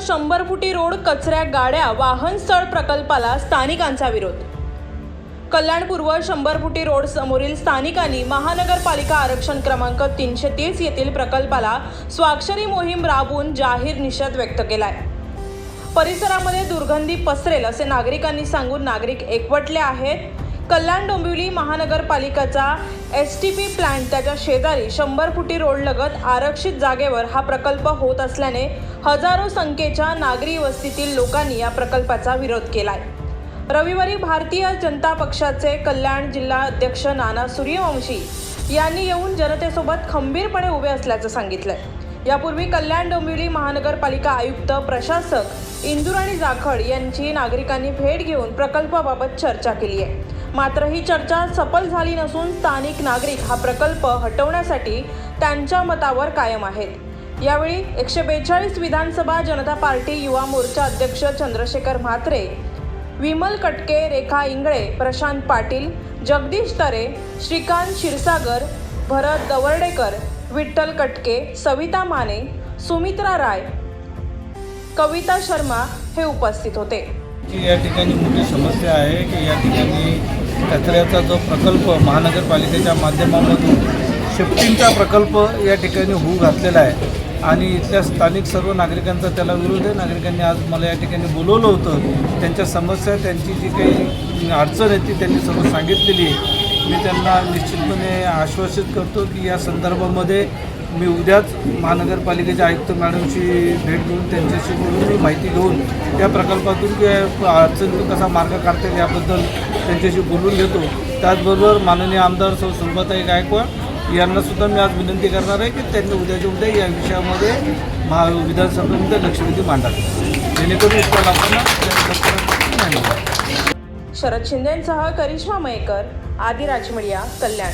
शंभर फुटी रोड कचऱ्या गाड्या वाहन स्थळ प्रकल्पाला स्थानिकांचा विरोध. कल्याणपूर्व शंभर फुटी रोड समोरील स्थानिकांनी महानगरपालिका आरक्षण क्रमांक तीनशे तीस येथील प्रकल्पाला स्वाक्षरी मोहीम राबवून जाहीर निषेध व्यक्त केलाय. परिसरामध्ये दुर्गंधी पसरेल असे नागरिकांनी सांगून नागरिक एकवटले आहेत. कल्याण डोंबिवली महानगरपालिकेचा एस टी पी प्लांट त्याच्या शेजारी शंभर फुटी रोडलगत आरक्षित जागेवर हा प्रकल्प होत असल्याने हजारो संख्येच्या नागरी वस्तीतील लोकांनी या प्रकल्पाचा विरोध केलाय. रविवारी भारतीय जनता पक्षाचे कल्याण जिल्हा अध्यक्ष नाना सूर्यवंशी यांनी येऊन जनतेसोबत खंबीरपणे उभे असल्याचं सांगितलंय. यापूर्वी कल्याण डोंबिवली महानगरपालिका आयुक्त प्रशासक इंदुराणी जाखड यांची नागरिकांनी भेट घेऊन प्रकल्पाबाबत चर्चा केली आहे मात्र ही चर्चा सफल झाली नसून स्थानिक नागरिक हा प्रकल्प हटवण्यासाठी त्यांच्या मतावर कायम आहेत. यावेळी एकशे बेचाळीस विधानसभा जनता पार्टी युवा मोर्चा अध्यक्ष चंद्रशेखर म्हात्रे विमल कटके रेखा इंगळे प्रशांत पाटील जगदीश तरे श्रीकांत क्षीरसागर भरत दवर्डेकर विठ्ठल कटके सविता माने सुमित्रा राय कविता शर्मा हे उपस्थित होते. या ठिकाणी मोठी समस्या आहे की या ठिकाणी कचऱ्याचा जो प्रकल्प महानगरपालिकेच्या माध्यमामधून शिफ्टिंगचा प्रकल्प या ठिकाणी होऊ घातलेला आहे. आणि इथल्या स्थानिक सर्व नागरिकांचा त्याला विरोध आहे. नागरिकांनी आज मला या ठिकाणी बोलवलं होतं. त्यांच्या समस्या त्यांची जी काही अडचण आहे ती त्यांनी सर्व सांगितलेली आहे. मी त्यांना निश्चितपणे आश्वासित करतो की या संदर्भामध्ये मी उद्याच महानगरपालिकेच्या आयुक्त मॅडमशी भेट घेऊन त्यांच्याशी बोलून मी माहिती घेऊन त्या प्रकल्पातून की अडचणीतून कसा मार्ग काढता येईल याबद्दल त्यांच्याशी बोलून घेतो. त्याचबरोबर माननीय आमदार सौ सुलभाताई गायकवाड यांनासुद्धा मी आज विनंती करणार आहे की त्यांनी उद्याच्या उद्या या विषयामध्ये महा विधानसभेमध्ये लक्षवेधी मांडावी. जेणेकरून इथल्या लोकांना शरद शिंदेसह करिश्मा मयेकर आदिराज राजमडिया कल्याण.